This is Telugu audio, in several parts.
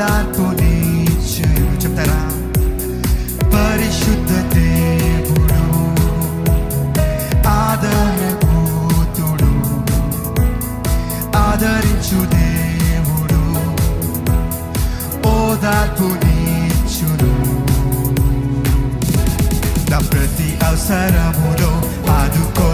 ఓదార్పుని చెప్తారా? పరిశుద్ధ దేవుడు ఆదరకూతుడు ఆదరించు దేవుడు ఓదార్పునిచ్చును నా ప్రతి అవసరములో ఆదుకో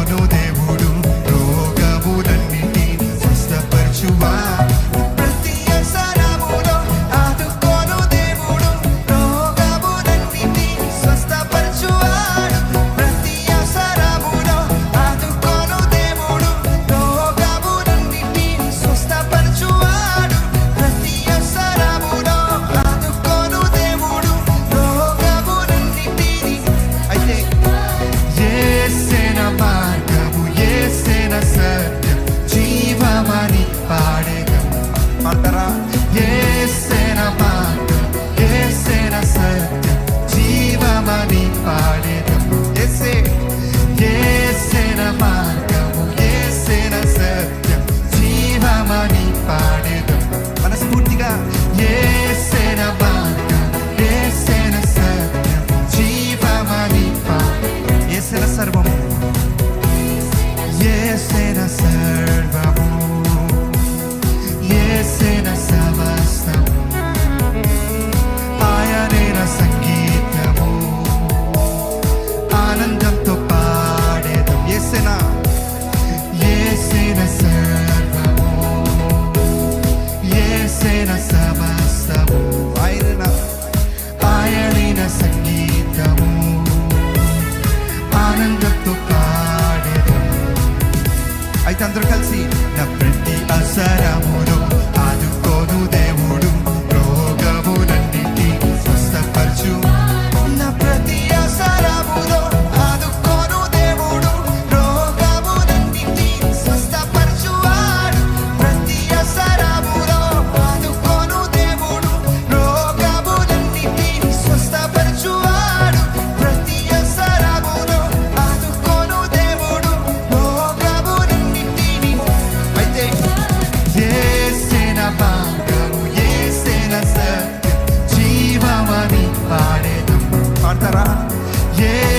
Maldara Yeah.